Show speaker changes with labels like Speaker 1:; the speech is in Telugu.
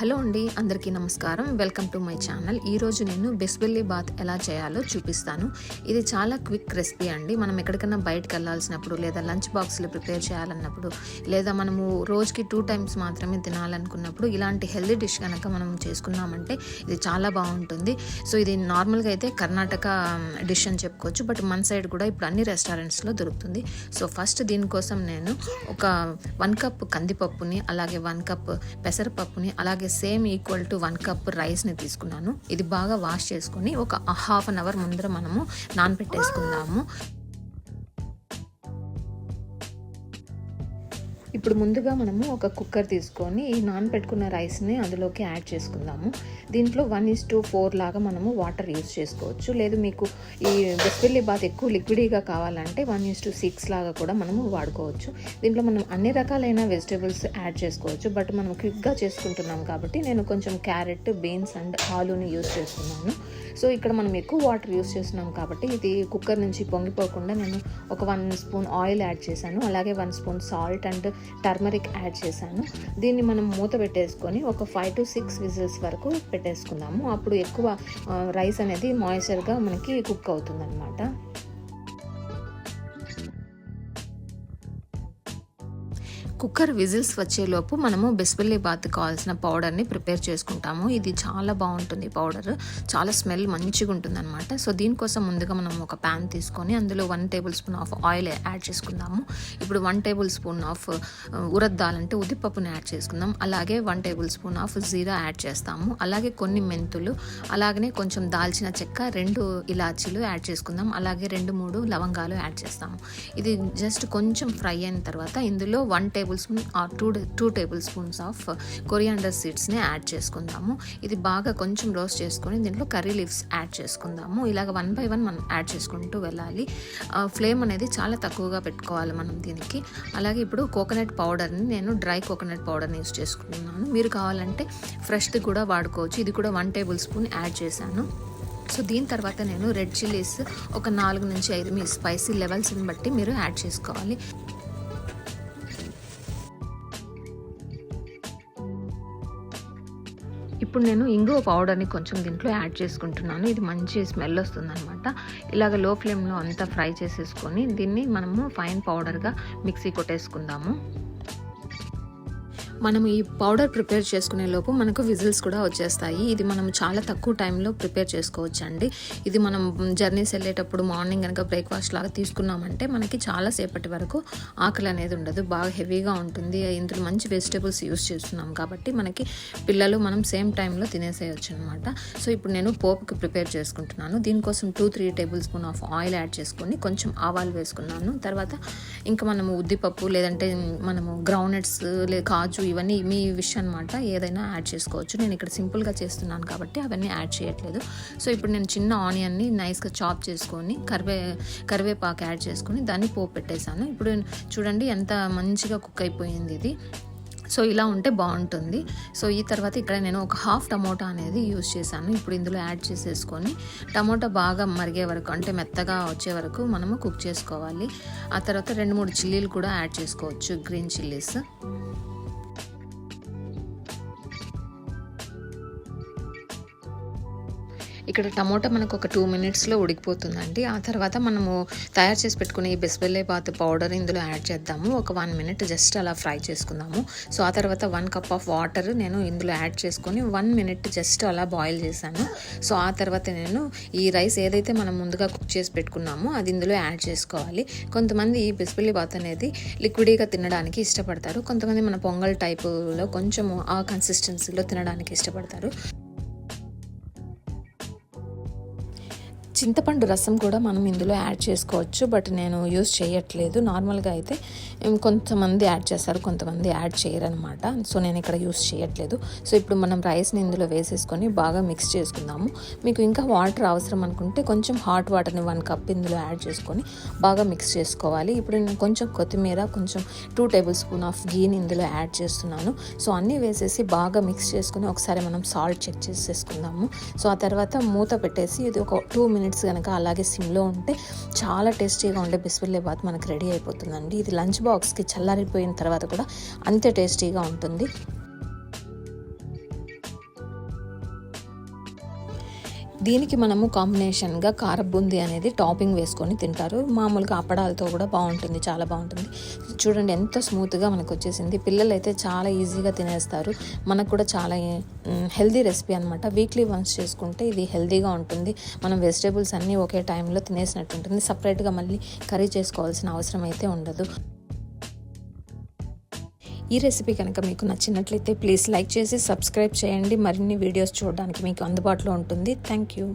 Speaker 1: హలో అండి అందరికీ నమస్కారం. Welcome to my channel. ఈరోజు నేను బెస్బెల్లి బాత్ ఎలా చేయాలో చూపిస్తాను. ఇది చాలా క్విక్ రెసిపీ అండి. మనం ఎక్కడికైనా బయటకు వెళ్ళాల్సినప్పుడు లేదా లంచ్ బాక్స్లో ప్రిపేర్ చేయాలన్నప్పుడు లేదా మనము రోజుకి టూ టైమ్స్ మాత్రమే తినాలనుకున్నప్పుడు ఇలాంటి హెల్దీ డిష్ కనుక మనం చేసుకున్నామంటే ఇది చాలా బాగుంటుంది. సో ఇది నార్మల్గా అయితే కర్ణాటక డిష్ అని చెప్పుకోవచ్చు. బట్ మన సైడ్ కూడా ఇప్పుడు అన్ని రెస్టారెంట్స్లో దొరుకుతుంది. సో ఫస్ట్ దీనికోసం నేను ఒక వన్ కప్ కందిపప్పుని అలాగే వన్ కప్ పెసరపప్పుని అలాగే same equal to one cup రైస్ని తీసుకున్నాను. ఇది బాగా వాష్ చేసుకొని ఒక హాఫ్ అన్ అవర్ ముందర మనము నానబెట్టేసుకుందాము. ఇప్పుడు ముందుగా మనము ఒక కుక్కర్ తీసుకొని ఈ నానబెట్టుకున్న రైస్ని అందులోకి యాడ్ చేసుకుందాము. దీంట్లో వన్ ఇస్ టు ఫోర్ లాగా మనము వాటర్ యూస్ చేసుకోవచ్చు. లేదు మీకు ఈ బెస్పెల్లి బాత్ ఎక్కువ లిక్విడీగా కావాలంటే వన్ ఇస్ టు సిక్స్ లాగా కూడా మనము వాడుకోవచ్చు. దీంట్లో మనం అన్ని రకాలైన వెజిటేబుల్స్ యాడ్ చేసుకోవచ్చు. బట్ మనం క్విక్గా చేసుకుంటున్నాం కాబట్టి నేను కొంచెం క్యారెట్ బీన్స్ అండ్ ఆలూని యూస్ చేస్తున్నాను. సో ఇక్కడ మనం ఎక్కువ వాటర్ యూస్ చేస్తున్నాం కాబట్టి ఇది కుక్కర్ నుంచి పొంగిపోకుండా నేను ఒక వన్ స్పూన్ ఆయిల్ యాడ్ చేశాను. అలాగే one spoon salt and turmeric add చేశాను. దీన్ని మనం మూత పెట్టేసుకొని ఒక ఫైవ్ టు సిక్స్ విజిల్స్ వరకు పెట్టేసుకుందాము అప్పుడు ఎక్కువ రైస్ అనేది మాయిశ్చర్గా మనకి కుక్ అవుతుంది కుక్కర్ విజిల్స్ వచ్చేలోపు మనము బెస్బెల్లి బాత్ కావాల్సిన పౌడర్ని ప్రిపేర్ చేసుకుంటాము. ఇది చాలా బాగుంటుంది పౌడర్. చాలా స్మెల్ మంచిగా ఉంటుంది అనమాట సో దీనికోసం ముందుగా మనం ఒక ప్యాన్ తీసుకొని అందులో one tablespoon of oil add చేసుకుందాము. ఇప్పుడు వన్ టేబుల్ స్పూన్ ఆఫ్ ఉరద్దాలంటే దాల్ ఉద్దిపప్పుని యాడ్ చేసుకుందాం. అలాగే one tablespoon of jeera add చేస్తాము. అలాగే కొన్ని మెంతులు అలాగనే కొంచెం దాల్చిన చెక్క రెండు ఇలాచీలు యాడ్ చేసుకుందాం. అలాగే రెండు మూడు లవంగాలు యాడ్ చేస్తాము. ఇది జస్ట్ కొంచెం ఫ్రై అయిన తర్వాత ఇందులో one table tablespoon or two two tablespoons of coriander సీడ్స్ని యాడ్ చేసుకుందాము. ఇది బాగా కొంచెం రోస్ట్ చేసుకొని దీంట్లో కర్రీ లీవ్స్ యాడ్ చేసుకుందాము. ఇలాగ వన్ బై వన్ మనం యాడ్ చేసుకుంటూ వెళ్ళాలి. Uh, ఫ్లేమ్ అనేది చాలా తక్కువగా పెట్టుకోవాలి మనం దీనికి. అలాగే ఇప్పుడు కోకోనట్ పౌడర్ని నేను డ్రై కోకోనట్ పౌడర్ని యూస్ చేసుకుంటున్నాను. మీరు కావాలంటే ఫ్రెష్ది కూడా వాడుకోవచ్చు. ఇది కూడా వన్ టేబుల్ స్పూన్ యాడ్ చేశాను. సో దీని తర్వాత నేను రెడ్ చిల్లీస్ ఒక నాలుగు నుంచి ఐదు మీ స్పైసీ లెవెల్స్ని బట్టి మీరు యాడ్ చేసుకోవాలి. ఇప్పుడు నేను ఇంగువ పౌడర్ని కొంచెం దీంట్లో యాడ్ చేసుకుంటున్నాను. ఇది మంచి స్మెల్ వస్తుందన్నమాట. ఇలాగ లో ఫ్లేమ్లో అంతా ఫ్రై చేసేసుకొని దీన్ని మనము ఫైన్ పౌడర్గా మిక్సీ కొట్టేసుకుందాము. మనం ఈ పౌడర్ ప్రిపేర్ చేసుకునే లోపు మనకు విజిల్స్ కూడా వచ్చేస్తాయి. ఇది మనం చాలా తక్కువ టైంలో ప్రిపేర్ చేసుకోవచ్చు అండి ఇది మనం జర్నీస్ వెళ్ళేటప్పుడు మార్నింగ్ కనుక బ్రేక్ఫాస్ట్ లాగా తీసుకున్నామంటే మనకి చాలా సేపటి వరకు ఆకలి అనేది ఉండదు. బాగా హెవీగా ఉంటుంది. ఇందులో మంచి వెజిటేబుల్స్ యూస్ చేస్తున్నాం కాబట్టి మనకి పిల్లలు మనం సేమ్ టైంలో తినేసేయచ్చు అనమాట సో ఇప్పుడు నేను పోపుకి ప్రిపేర్ చేసుకుంటున్నాను. దీనికోసం two three tablespoon of oil add చేసుకొని కొంచెం ఆవాలు వేసుకున్నాను. తర్వాత ఇంకా మనము ఉద్దిపప్పు లేదంటే మనము గ్రౌండ్నట్స్ లే కాజు ఇవన్నీ మీ విష్ అనమాట ఏదైనా యాడ్ చేసుకోవచ్చు. నేను ఇక్కడ సింపుల్గా చేస్తున్నాను కాబట్టి అవన్నీ యాడ్ చేయట్లేదు. సో ఇప్పుడు నేను చిన్న ఆనియన్ని నైస్గా చాప్ చేసుకొని కరివే కరివేపాకు యాడ్ చేసుకొని దాన్ని పోపు పెట్టేశాను. ఇప్పుడు చూడండి ఎంత మంచిగా కుక్ అయిపోయింది ఇది. సో ఇలా ఉంటే బాగుంటుంది. సో ఈ తర్వాత ఇక్కడ నేను ఒక హాఫ్ టమోటా అనేది యూస్ చేశాను. ఇప్పుడు ఇందులో యాడ్ చేసేసుకొని టమోటా బాగా మరిగే వరకు అంటే మెత్తగా వచ్చే వరకు మనము కుక్ చేసుకోవాలి. ఆ తర్వాత రెండు మూడు చిల్లీలు కూడా యాడ్ చేసుకోవచ్చు. గ్రీన్ చిల్లీస్ ఇక్కడ టమోటా మనకు ఒక టూ మినిట్స్లో ఉడికిపోతుందండి. ఆ తర్వాత మనము తయారు చేసి పెట్టుకునే ఈ బెస్బెల్లే బాత్ పౌడర్ ఇందులో యాడ్ చేద్దాము. ఒక వన్ మినిట్ జస్ట్ అలా ఫ్రై చేసుకుందాము. సో ఆ తర్వాత వన్ కప్ ఆఫ్ వాటర్ నేను ఇందులో యాడ్ చేసుకొని వన్ మినిట్ జస్ట్ అలా బాయిల్ చేశాను. సో ఆ తర్వాత నేను ఈ రైస్ ఏదైతే మనం ముందుగా కుక్ చేసి పెట్టుకున్నామో అది ఇందులో యాడ్ చేసుకోవాలి. కొంతమంది ఈ బెస్బెల్లి బాత్ అనేది లిక్విడీగా తినడానికి ఇష్టపడతారు. కొంతమంది మన పొంగల్ టైపులో కొంచెము ఆ కన్సిస్టెన్సీలో తినడానికి ఇష్టపడతారు. చింతపండు రసం కూడా మనం ఇందులో యాడ్ చేసుకోవచ్చు బట్ నేను యూస్ చేయట్లేదు. నార్మల్గా అయితే కొంతమంది యాడ్ చేస్తారు కొంతమంది యాడ్ చేయరనమాట సో నేను ఇక్కడ యూస్ చేయట్లేదు. సో ఇప్పుడు మనం రైస్ని ఇందులో వేసేసుకొని బాగా మిక్స్ చేసుకుందాము. మీకు ఇంకా వాటర్ అవసరం అనుకుంటే కొంచెం హాట్ వాటర్ని వన్ కప్ ఇందులో యాడ్ చేసుకొని బాగా మిక్స్ చేసుకోవాలి. ఇప్పుడు నేను కొంచెం కొత్తిమీర కొంచెం టూ టేబుల్ స్పూన్ ఆఫ్ గీని ఇందులో యాడ్ చేస్తున్నాను. సో అన్నీ వేసేసి బాగా మిక్స్ చేసుకొని ఒకసారి మనం సాల్ట్ చెక్ చేసేసుకుందాము. సో ఆ తర్వాత మూత పెట్టేసి ఇది ఒక టూ మినిట్స్ మినిట్స్ కనుక అలాగే సిమ్లో ఉంటే చాలా టేస్టీగా ఉండే బిస్బిల్లే బాత్ మనకి రెడీ అయిపోతుందండి. ఇది లంచ్ బాక్స్కి చల్లారిపోయిన తర్వాత కూడా అంతే టేస్టీగా ఉంటుంది. దీనికి మనము కాంబినేషన్గా కార బూందీ అనేది టాపింగ్ వేసుకొని తింటారు. మామూలుగా అప్పడాలతో కూడా బాగుంటుంది చాలా బాగుంటుంది. చూడండి ఎంత స్మూత్గా మనకు వచ్చేసింది పిల్లలు అయితే చాలా ఈజీగా తినేస్తారు. మనకు కూడా చాలా హెల్దీ రెసిపీ అనమాట వీక్లీ వన్స్ చేసుకుంటే ఇది హెల్దీగా ఉంటుంది. మనం వెజిటేబుల్స్ అన్నీ ఒకే టైంలో తినేసినట్టు ఉంటుంది సపరేట్గా మళ్ళీ కర్రీ చేసుకోవాల్సిన అవసరం అయితే ఉండదు. ఈ రెసిపీ కనుక మీకు నచ్చినట్లయితే ప్లీజ్ లైక్ చేసి సబ్స్క్రైబ్ చేయండి. మరిన్ని వీడియోస్ చూడడానికి మీకు అందుబాటులో ఉంటుంది. Thank you